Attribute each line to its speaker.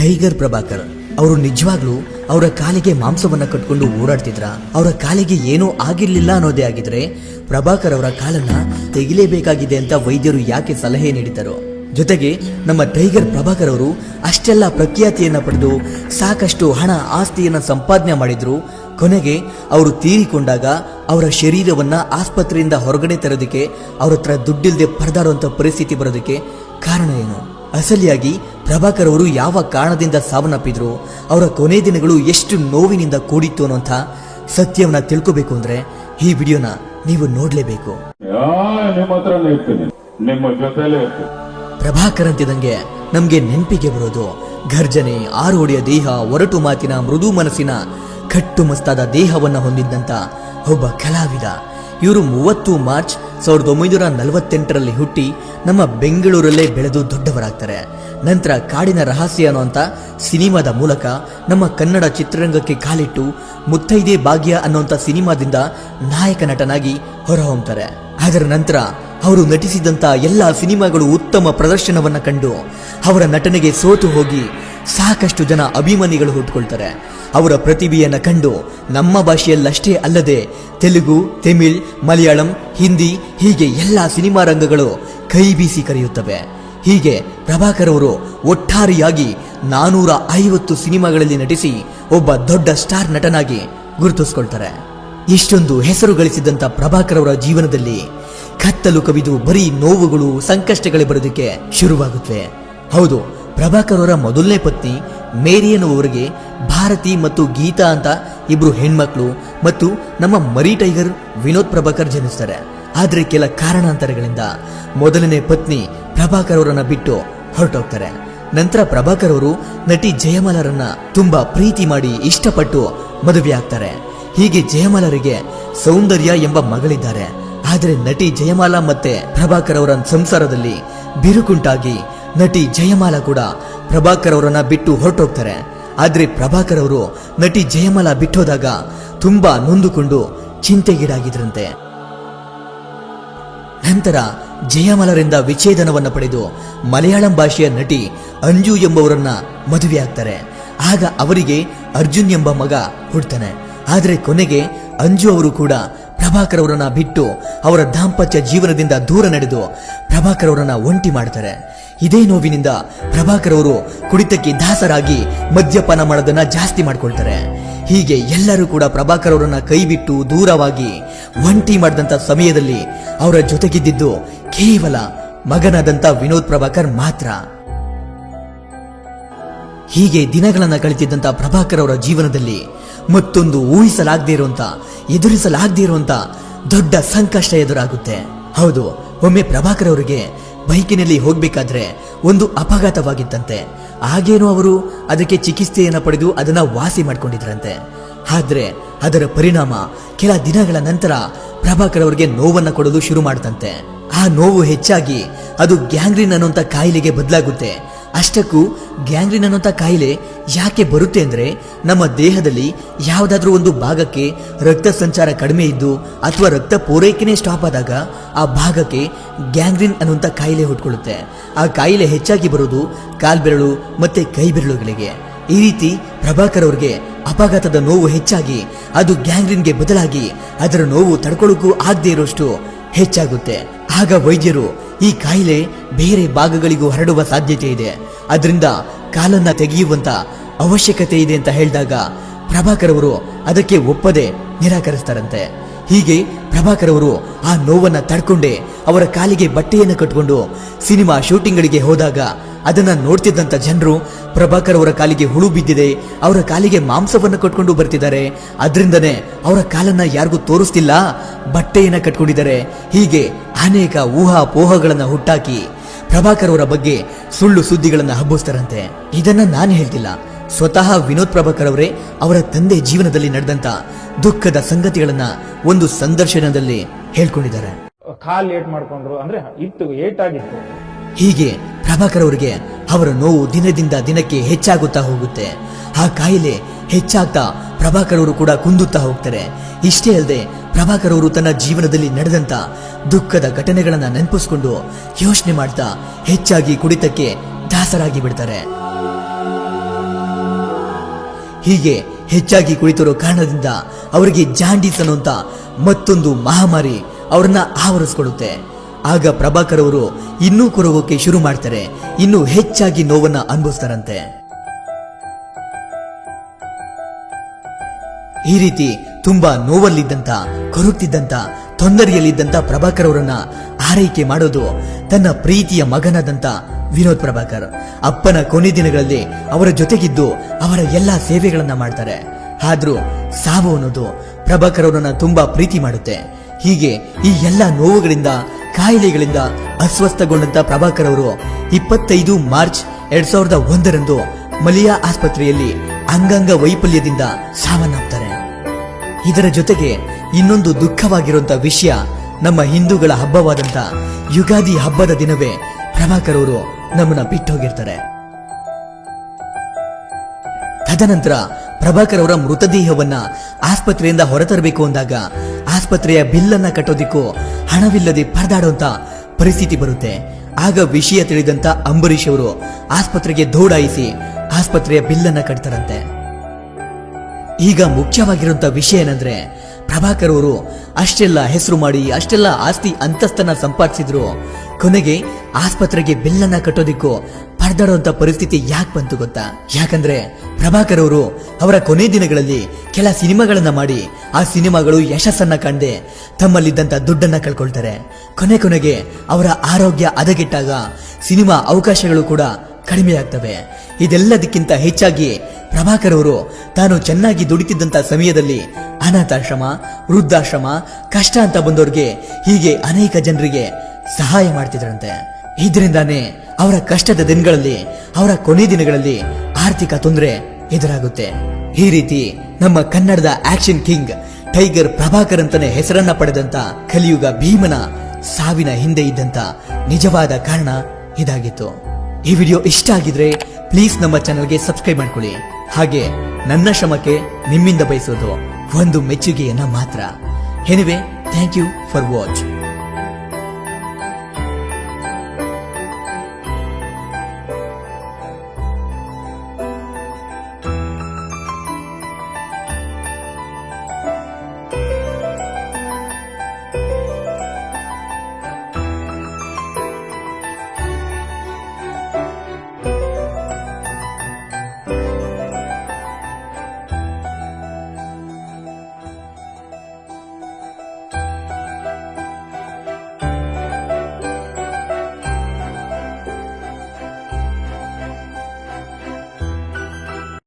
Speaker 1: Tiger Prabhakar. ಅವರು ನಿಜವಾಗ್ಲೂ ಅವರ ಕಾಲಿಗೆ ಮಾಂಸವನ್ನ ಕಟ್ಕೊಂಡು ಓಡಾಡ್ತಿದ್ರ. ಅವರ ಕಾಲಿಗೆ ಏನೂ ಆಗಿರ್ಲಿಲ್ಲ ಅನ್ನೋದೇ ಆಗಿದ್ರೆ ಪ್ರಭಾಕರ್ ಅವರ ಕಾಲನ್ನ ತೆಗಿಲೇಬೇಕಾಗಿದೆ ಅಂತ ವೈದ್ಯರು ಯಾಕೆ ಸಲಹೆ ನೀಡಿದರು ಜೊತೆಗೆ ನಮ್ಮ ಟೈಗರ್ ಪ್ರಭಾಕರ್ ಅವರು ಅಷ್ಟೆಲ್ಲ ಪ್ರಖ್ಯಾತಿಯನ್ನ ಪಡೆದು ಸಾಕಷ್ಟು ಹಣ ಆಸ್ತಿಯನ್ನ ಸಂಪಾದನೆ ಮಾಡಿದ್ರು. ಕೊನೆಗೆ ಅವರು ತೀರಿಕೊಂಡಾಗ ಅವರ ಶರೀರವನ್ನ ಆಸ್ಪತ್ರೆಯಿಂದ ಹೊರಗಡೆ ತರೋದಕ್ಕೆ, ಅವ್ರ ಹತ್ರ ದುಡ್ಡಿಲ್ಲದೆ ಪರದಾಡುವಂತ ಪರಿಸ್ಥಿತಿ ಬರೋದಕ್ಕೆ ಕಾರಣ ಏನು? ಅಸಲಿಯಾಗಿ ಪ್ರಭಾಕರ್ ಅವರು ಯಾವ ಕಾರಣದಿಂದ ಸಾವನ್ನಪ್ಪಿದ್ರು ಅವರ ಕೊನೆ ದಿನಗಳು ಎಷ್ಟು ನೋವಿನಿಂದ ಕೂಡಿತ್ತು ಅನ್ನುವಂಥ ಸತ್ಯವನ್ನ ತಿಳ್ಕೋಬೇಕು ಅಂದ್ರೆ ಈ ವಿಡಿಯೋನ ನೀವು ನೋಡ್ಲೇಬೇಕು. ಪ್ರಭಾಕರ್ ಅಂತಿದಂಗೆ ನಮ್ಗೆ ನೆನಪಿಗೆ ಬರೋದು ಘರ್ಜನೆ ಆರೋಡಿಯ ದೇಹ ಒರಟು ಮಾತಿನ ಮೃದು ಮನಸ್ಸಿನ ಕಟ್ಟುಮಸ್ತಾದ ದೇಹವನ್ನ ಹೊಂದಿದ್ದಂತ ಒಬ್ಬ ಕಲಾವಿದ. ಇವರು ಮೂವತ್ತು ಮಾರ್ಚ್ ಸಾವಿರದ ಒಂಬೈನೂರ ನಲವತ್ತೆಂಟರಲ್ಲಿ ಹುಟ್ಟಿ ನಮ್ಮ ಬೆಂಗಳೂರಲ್ಲೇ ಬೆಳೆದು ದೊಡ್ಡವರಾಗ್ತಾರೆ. ನಂತರ ಕಾಡಿನ ರಹಸ್ಯ ಅನ್ನುವಂಥ ಸಿನಿಮಾದ ಮೂಲಕ ನಮ್ಮ ಕನ್ನಡ ಚಿತ್ರರಂಗಕ್ಕೆ ಕಾಲಿಟ್ಟು ಮುತ್ತೈದೆ ಭಾಗ್ಯ ಅನ್ನೋಂಥ ಸಿನಿಮಾದಿಂದ ನಾಯಕ ನಟನಾಗಿ ಹೊರಹೊಮ್ತಾರೆ. ಅದರ ನಂತರ ಅವರು ನಟಿಸಿದಂಥ ಎಲ್ಲ ಸಿನಿಮಾಗಳು ಉತ್ತಮ ಪ್ರದರ್ಶನವನ್ನ ಕಂಡು ಅವರ ನಟನೆಗೆ ಸೋತು ಹೋಗಿ ಸಾಕಷ್ಟು ಜನ ಅಭಿಮಾನಿಗಳು ಹುಟ್ಟುಕೊಳ್ತಾರೆ ಅವರ ಪ್ರತಿಭೆಯನ್ನು ಕಂಡು ನಮ್ಮ ಭಾಷೆಯಲ್ಲಷ್ಟೇ ಅಲ್ಲದೆ ತೆಲುಗು, ತಮಿಳ್, ಮಲಯಾಳಂ, ಹಿಂದಿ ಹೀಗೆ ಎಲ್ಲ ಸಿನಿಮಾ ರಂಗಗಳು ಕೈ ಬೀಸಿ ಕರೆಯುತ್ತವೆ. ಹೀಗೆ ಪ್ರಭಾಕರ್ ಅವರು ಒಟ್ಟಾರೆಯಾಗಿ ನಾನೂರ ಐವತ್ತು ಸಿನಿಮಾಗಳಲ್ಲಿ ನಟಿಸಿ ಒಬ್ಬ ದೊಡ್ಡ ಸ್ಟಾರ್ ನಟನಾಗಿ ಗುರುತಿಸ್ಕೊಳ್ತಾರೆ. ಇಷ್ಟೊಂದು ಹೆಸರು ಗಳಿಸಿದಂಥ ಪ್ರಭಾಕರ್ ಅವರ ಜೀವನದಲ್ಲಿ ಕತ್ತಲು ಕವಿದು ಬರೀ ನೋವುಗಳು, ಸಂಕಷ್ಟಗಳೇ ಬರೋದಕ್ಕೆ ಶುರುವಾಗುತ್ತವೆ. ಹೌದು, ಪ್ರಭಾಕರ್ ಅವರ ಮೊದಲನೇ ಪತ್ನಿ ಮೇರಿ ಅವರಿಗೆ ಭಾರತಿ ಮತ್ತು ಗೀತಾ ಅಂತ ಇಬ್ರು ಹೆಣ್ಮಕ್ಳು ಮತ್ತು ನಮ್ಮ ಮರಿ ಟೈಗರ್ ವಿನೋದ್ ಪ್ರಭಾಕರ್ ಜನಿಸ್ತಾರೆ. ಆದರೆ ಕೆಲ ಕಾರಣಾಂತರಗಳಿಂದ ಮೊದಲನೇ ಪತ್ನಿ ಪ್ರಭಾಕರ್ ಅವರನ್ನ ಬಿಟ್ಟು ಹೊರಟೋಗ್ತಾರೆ. ನಂತರ ಪ್ರಭಾಕರ್ ಅವರು ನಟಿ ಜಯಮಾಲರನ್ನ ತುಂಬಾ ಪ್ರೀತಿ ಮಾಡಿ ಇಷ್ಟಪಟ್ಟು ಮದುವೆ ಆಗ್ತಾರೆ. ಹೀಗೆ ಜಯಮಾಲರಿಗೆ ಸೌಂದರ್ಯ ಎಂಬ ಮಗಳಿದ್ದಾರೆ. ಆದರೆ ನಟಿ ಜಯಮಾಲ ಮತ್ತೆ ಪ್ರಭಾಕರ್ ಅವರ ಸಂಸಾರದಲ್ಲಿ ಬಿರುಕುಂಟಾಗಿ ನಟಿ ಜಯಮಾಲ ಕೂಡ ಪ್ರಭಾಕರ್ ಅವರನ್ನ ಬಿಟ್ಟು ಹೊರಟೋಗ್ತಾರೆ. ಆದ್ರೆ ಪ್ರಭಾಕರ್ ಅವರು ನಟಿ ಜಯಮಾಲ ಬಿಟ್ಟೋದಾಗ ತುಂಬಾ ನೊಂದುಕೊಂಡು ಚಿಂತೆಗೀಡಾಗಿದ್ರಂತೆ. ನಂತರ ಜಯಮಲರಿಂದ ವಿಚ್ಛೇದನವನ್ನು ಪಡೆದು ಮಲಯಾಳಂ ಭಾಷೆಯ ನಟಿ ಅಂಜು ಎಂಬವರನ್ನ ಮದುವೆಯಾಗ್ತಾರೆ ಆಗ ಅವರಿಗೆ ಅರ್ಜುನ್ ಎಂಬ ಮಗ ಹುಡ್ತಾನೆ. ಆದರೆ ಕೊನೆಗೆ ಅಂಜು ಅವರು ಕೂಡ ಪ್ರಭಾಕರ್ ಅವರನ್ನ ಬಿಟ್ಟು ಅವರ ದಾಂಪತ್ಯ ಜೀವನದಿಂದ ದೂರ ನಡೆದು ಪ್ರಭಾಕರ್ ಅವರನ್ನ ಒಂಟಿ ಮಾಡ್ತಾರೆ. ಇದೇ ನೋವಿನಿಂದ ಪ್ರಭಾಕರ್ ಅವರು ಕುಡಿತಕ್ಕೆ ದಾಸರಾಗಿ ಮದ್ಯಪಾನ ಮಾಡೋದನ್ನ ಜಾಸ್ತಿ ಮಾಡ್ಕೊಳ್ತಾರೆ. ಹೀಗೆ ಎಲ್ಲರೂ ಕೂಡ ಪ್ರಭಾಕರ್ ಅವರನ್ನ ಕೈ ಬಿಟ್ಟು ದೂರವಾಗಿ ಒಂಟಿ ಮಾಡಿದಂತ ಸಮಯದಲ್ಲಿ ಅವರ ಜೊತೆಗಿದ್ದಿದ್ದು ಕೇವಲ ಮಗನಾದಂತ ವಿನೋದ್ ಪ್ರಭಾಕರ್ ಮಾತ್ರ. ಹೀಗೆ ದಿನಗಳನ್ನು ಕಳಿತಿದ್ದಂತ ಪ್ರಭಾಕರ್ ಅವರ ಜೀವನದಲ್ಲಿ ಮತ್ತೊಂದು ಊಹಿಸಲಾಗದೇ ಇರುವಂತ, ಎದುರಿಸಲಾಗದೇ ಇರುವಂತ ದೊಡ್ಡ ಸಂಕಷ್ಟ ಎದುರಾಗುತ್ತೆ. ಹೌದು, ಒಮ್ಮೆ ಪ್ರಭಾಕರ್ ಅವರಿಗೆ ಬೈಕಿನಲ್ಲಿ ಹೋಗ್ಬೇಕಾದ್ರೆ ಒಂದು ಅಪಘಾತವಾಗಿತ್ತಂತೆ. ಆಗೇನೋ ಅವರು ಅದಕ್ಕೆ ಚಿಕಿತ್ಸೆಯನ್ನು ಪಡೆದು ಅದನ್ನ ವಾಸಿ ಮಾಡಿಕೊಂಡಿದ್ರಂತೆ. ಆದ್ರೆ ಅದರ ಪರಿಣಾಮ ಕೆಲ ದಿನಗಳ ನಂತರ ಪ್ರಭಾಕರ್ ಅವರಿಗೆ ನೋವನ್ನು ಕೊಡಲು ಶುರು ಮಾಡ್ತಂತೆ. ಆ ನೋವು ಹೆಚ್ಚಾಗಿ ಅದು ಗ್ಯಾಂಗ್ರಿನ್ ಅನ್ನುವಂತ ಕಾಯಿಲೆಗೆ ಬದಲಾಗುತ್ತೆ. ಅಷ್ಟಕ್ಕೂ ಗ್ಯಾಂಗ್ರಿನ್ ಅನ್ನುವಂಥ ಕಾಯಿಲೆ ಯಾಕೆ ಬರುತ್ತೆ ಅಂದ್ರೆ ನಮ್ಮ ದೇಹದಲ್ಲಿ ಯಾವುದಾದ್ರೂ ಒಂದು ಭಾಗಕ್ಕೆ ರಕ್ತ ಸಂಚಾರ ಕಡಿಮೆ ಇದ್ದು ಅಥವಾ ರಕ್ತ ಪೂರೈಕೆನೇ ಸ್ಟಾಪ್ ಆದಾಗ ಆ ಭಾಗಕ್ಕೆ ಗ್ಯಾಂಗ್ರಿನ್ ಅನ್ನುವಂಥ ಕಾಯಿಲೆ ಹುಟ್ಕೊಳ್ಳುತ್ತೆ. ಆ ಕಾಯಿಲೆ ಹೆಚ್ಚಾಗಿ ಬರೋದು ಕಾಲ್ಬೆರಳು ಮತ್ತೆ ಕೈ ಬೆರಳುಗಳಿಗೆ ಈ ರೀತಿ ಪ್ರಭಾಕರ್ ಅವ್ರಿಗೆ ಅಪಘಾತದ ನೋವು ಹೆಚ್ಚಾಗಿ ಅದು ಗ್ಯಾಂಗ್ರಿನ್ಗೆ ಬದಲಾಗಿ ಅದರ ನೋವು ತಡ್ಕೊಳ್ಳೋಕ್ಕೂ ಆಗದೆ ಇರೋಷ್ಟು ಹೆಚ್ಚಾಗುತ್ತೆ. ಆಗ ವೈದ್ಯರು ಈ ಕಾಯಿಲೆ ಬೇರೆ ಭಾಗಗಳಿಗೂ ಹರಡುವ ಸಾಧ್ಯತೆ ಇದೆ. ಅದರಿಂದ ಕಾಲನ್ನ ತೆಗೆಯುವಂತ ಅವಶ್ಯಕತೆ ಇದೆ ಅಂತ ಹೇಳಿದಾಗ ಪ್ರಭಾಕರ್ ಅವರು ಅದಕ್ಕೆ ಒಪ್ಪದೆ ನಿರಾಕರಿಸ್ತಾರಂತೆ. ಹೀಗೆ ಪ್ರಭಾಕರ್ ಅವರು ಆ ನೋವನ್ನ ತಡ್ಕೊಂಡೇ ಅವರ ಕಾಲಿಗೆ ಬಟ್ಟೆಯನ್ನು ಕಟ್ಕೊಂಡು ಸಿನಿಮಾ ಶೂಟಿಂಗ್ಗಳಿಗೆ ಹೋದಾಗ ಅದನ್ನ ನೋಡ್ತಿದ್ದಂಥ ಜನರು ಪ್ರಭಾಕರ್ ಅವರ ಕಾಲಿಗೆ ಹುಳು ಬಿದ್ದಿದೆ ಅವರ ಕಾಲಿಗೆ ಮಾಂಸವನ್ನು ಕಟ್ಕೊಂಡು ಬರ್ತಿದ್ದಾರೆ. ಅದರಿಂದನೇ ಅವರ ಕಾಲನ್ನ ಯಾರಿಗೂ ತೋರಿಸ್ತಿಲ್ಲ ಬಟ್ಟೆಯನ್ನ ಕಟ್ಕೊಂಡಿದ್ದಾರೆ. ಹೀಗೆ ಅನೇಕ ಊಹಾಪೋಹಗಳನ್ನ ಹುಟ್ಟಾಕಿ ಪ್ರಭಾಕರ್ ಅವರ ಬಗ್ಗೆ ಸುಳ್ಳು ಸುದ್ದಿಗಳನ್ನ ಹಬ್ಬಿಸ್ತಾರಂತೆ. ಇದನ್ನ ನಾನು ಹೇಳ್ತಿಲ್ಲ. ಸ್ವತಃ ವಿನೋದ್ ಪ್ರಭಾಕರ್ ಅವರೇ ಅವರ ತಂದೆ ಜೀವನದಲ್ಲಿ ನಡೆದಂತ ದುಃಖದ ಸಂಗತಿಗಳನ್ನ ಒಂದು ಸಂದರ್ಶನದಲ್ಲಿ ಹೇಳ್ಕೊಂಡಿದ್ದಾರೆ.
Speaker 2: ಕಾಲ್ ಏಟ್ ಮಾಡ್ಕೊಂಡ್ರು ಅಂದ್ರೆ ಇತ್ತು ಏಟಾಗಿತ್ತು.
Speaker 1: ಹೀಗೆ ಪ್ರಭಾಕರ್ ಅವರಿಗೆ ಅವರ ನೋವು ದಿನದಿಂದ ದಿನಕ್ಕೆ ಹೆಚ್ಚಾಗುತ್ತಾ ಹೋಗುತ್ತೆ. ಆ ಕಾಯಿಲೆ ಹೆಚ್ಚಾಗ್ತಾ ಪ್ರಭಾಕರ್ ಅವರು ಕೂಡ ಕುಂದುತ್ತಾ ಹೋಗ್ತಾರೆ. ಇಷ್ಟೇ ಅಲ್ಲದೆ ಪ್ರಭಾಕರ್ ಅವರು ತನ್ನ ಜೀವನದಲ್ಲಿ ನಡೆದಂತ ದುಃಖದ ಘಟನೆಗಳನ್ನ ನೆನಪಿಸ್ಕೊಂಡು ಯೋಚನೆ ಮಾಡ್ತಾ ಹೆಚ್ಚಾಗಿ ಕುಡಿತಕ್ಕೆ ದಾಸರಾಗಿ ಬಿಡ್ತಾರೆ. ಹೀಗೆ ಹೆಚ್ಚಾಗಿ ಕುಳಿತಿರೋ ಕಾರಣದಿಂದ ಅವರಿಗೆ ಜಾಂಡೀಸ್ ಅನ್ನುವಂತ ಮತ್ತೊಂದು ಮಹಾಮಾರಿ ಅವರನ್ನ ಆವರಿಸ್ಕೊಡುತ್ತೆ. ಆಗ ಪ್ರಭಾಕರ್ ಅವರು ಇನ್ನೂ ಕೊರಗೋಕೆ ಶುರು ಮಾಡ್ತಾರೆ. ಇನ್ನೂ ಹೆಚ್ಚಾಗಿ ನೋವನ್ನ ಅನುಭವಿಸ್ತಾರಂತೆ. ಈ ರೀತಿ ತುಂಬಾ ನೋವಲ್ಲಿದ್ದಂತ ಕೊರುತ್ತಿದ್ದಂತ ತೊಂದರೆಯಲ್ಲಿದ್ದಂತ ಪ್ರಭಾಕರ್ ಅವರನ್ನ ಆರೈಕೆ ಮಾಡೋದು ತನ್ನ ಪ್ರೀತಿಯ ಮಗನಾದಂತ ವಿನೋದ್ ಪ್ರಭಾಕರ್. ಅಪ್ಪನ ಕೊನೆ ದಿನಗಳಲ್ಲಿ ಅವರ ಜೊತೆಗಿದ್ದು ಅವರ ಎಲ್ಲಾ ಸೇವೆಗಳನ್ನ ಮಾಡ್ತಾರೆ. ಆದ್ರೂ ಸಾವು ಅನ್ನೋದು ಪ್ರಭಾಕರ್ ಅವರನ್ನ ತುಂಬಾ ಪ್ರೀತಿ ಮಾಡುತ್ತೆ. ಹೀಗೆ ಈ ಎಲ್ಲ ನೋವುಗಳಿಂದ, ಕಾಯಿಲೆಗಳಿಂದ ಅಸ್ವಸ್ಥಗೊಂಡಂತ ಪ್ರಭಾಕರ್ ಅವರು ಇಪ್ಪತ್ತೈದು ಮಾರ್ಚ್ ಎರಡ್ ಸಾವಿರದ ಒಂದರಂದು ಮಲಿಯಾ ಆಸ್ಪತ್ರೆಯಲ್ಲಿ ಅಂಗಾಂಗ ವೈಫಲ್ಯದಿಂದ ಸಾವನ್ನಪ್ತಾರೆ. ಇದರ ಜೊತೆಗೆ ಇನ್ನೊಂದು ದುಃಖವಾಗಿರುವಂತ ವಿಷಯ ನಮ್ಮ ಹಿಂದೂಗಳ ಹಬ್ಬವಾದಂತ ಯುಗಾದಿ ಹಬ್ಬದ ದಿನವೇ ಪ್ರಭಾಕರ್ ಅವರು ನಮ್ಮನ್ನ ಬಿಟ್ಟೋಗಿರ್ತಾರೆ. ತದನಂತರ ಪ್ರಭಾಕರ್ ಅವರ ಮೃತದೇಹವನ್ನ ಆಸ್ಪತ್ರೆಯಿಂದ ಹೊರತರಬೇಕು ಅಂದಾಗ ಆಸ್ಪತ್ರೆಯ ಬಿಲ್ಲನ್ನ ಕಟ್ಟೋದಿಕ್ಕೂ ಹಣವಿಲ್ಲದೆ ಪರದಾಡುವಂತ ಪರಿಸ್ಥಿತಿ ಬರುತ್ತೆ. ಆಗ ವಿಷಯ ತಿಳಿದಂತ ಅಂಬರೀಷ್ ಅವರು ಆಸ್ಪತ್ರೆಗೆ ದೌಡಾಯಿಸಿ ಆಸ್ಪತ್ರೆಯ ಬಿಲ್ಲನ್ನ ಕಟ್ತಾರಂತೆ. ಈಗ ಮುಖ್ಯವಾಗಿರುವಂತ ವಿಷಯ ಏನಂದ್ರೆ ಪ್ರಭಾಕರ್ ಅವರು ಅಷ್ಟೆಲ್ಲ ಹೆಸರು ಮಾಡಿ, ಅಷ್ಟೆಲ್ಲ ಆಸ್ತಿ ಅಂತಸ್ತನ್ನ ಸಂಪಾದಿಸಿದ್ರು. ಕೊನೆಗೆ ಆಸ್ಪತ್ರೆಗೆ ಬಿಲ್ಲನ್ನ ಕಟ್ಟೋದಿಕ್ಕೂ ಪರದಾಡುವಂತ ಪರಿಸ್ಥಿತಿ ಯಾಕೆ ಬಂತು ಗೊತ್ತಾ? ಯಾಕಂದ್ರೆ ಪ್ರಭಾಕರ್ ಅವರು ಅವರ ಕೊನೆ ದಿನಗಳಲ್ಲಿ ಕೆಲ ಸಿನಿಮಾಗಳನ್ನ ಮಾಡಿ ಆ ಸಿನಿಮಾಗಳು ಯಶಸ್ಸನ್ನ ಕಂಡೆ ತಮ್ಮಲ್ಲಿದ್ದಂತ ದುಡ್ಡನ್ನ ಕಳ್ಕೊಳ್ತಾರೆ. ಕೊನೆ ಕೊನೆಗೆ ಅವರ ಆರೋಗ್ಯ ಹದಗೆಟ್ಟಾಗ ಸಿನಿಮಾ ಅವಕಾಶಗಳು ಕೂಡ ಕಡಿಮೆಯಾಗ್ತವೆ ಇದೆಲ್ಲದಕ್ಕಿಂತ ಹೆಚ್ಚಾಗಿ ಪ್ರಭಾಕರ್ ಅವರು ತಾನು ಚೆನ್ನಾಗಿ ದುಡಿತಿದ್ದಂತ ಸಮಯದಲ್ಲಿ ಅನಾಥಾಶ್ರಮ, ವೃದ್ಧಾಶ್ರಮ, ಕಷ್ಟ ಅಂತ ಬಂದವರಿಗೆ ಹೀಗೆ ಅನೇಕ ಜನರಿಗೆ ಸಹಾಯ ಮಾಡ್ತಿದ್ರಂತೆ. ಇದರಿಂದಾನೇ ಅವರ ಕಷ್ಟದ ದಿನಗಳಲ್ಲಿ, ಅವರ ಕೊನೆ ದಿನಗಳಲ್ಲಿ ಆರ್ಥಿಕ ತೊಂದರೆ ಎದುರಾಗುತ್ತೆ. ಈ ರೀತಿ ನಮ್ಮ ಕನ್ನಡದ ಆಕ್ಷನ್ ಕಿಂಗ್ ಟೈಗರ್ ಪ್ರಭಾಕರ್ ಅಂತಾನೆ ಹೆಸರನ್ನ ಪಡೆದಂತ ಕಲಿಯುಗ ಭೀಮನ ಸಾವಿನ ಹಿಂದೆ ಇದ್ದಂತ ನಿಜವಾದ ಕಾರಣ ಇದಾಗಿತ್ತು. ಈ ವಿಡಿಯೋ ಇಷ್ಟ ಆಗಿದ್ರೆ ಪ್ಲೀಸ್ ನಮ್ಮ ಚಾನಲ್ಗೆ ಸಬ್ಸ್ಕ್ರೈಬ್ ಮಾಡ್ಕೊಳ್ಳಿ. ಹಾಗೆ ನನ್ನ ಶ್ರಮಕ್ಕೆ ನಿಮ್ಮಿಂದ ಬಯಸೋದು ಒಂದು ಮೆಚ್ಚುಗೆಯನ್ನ ಮಾತ್ರ. Anyway, thank you for watch.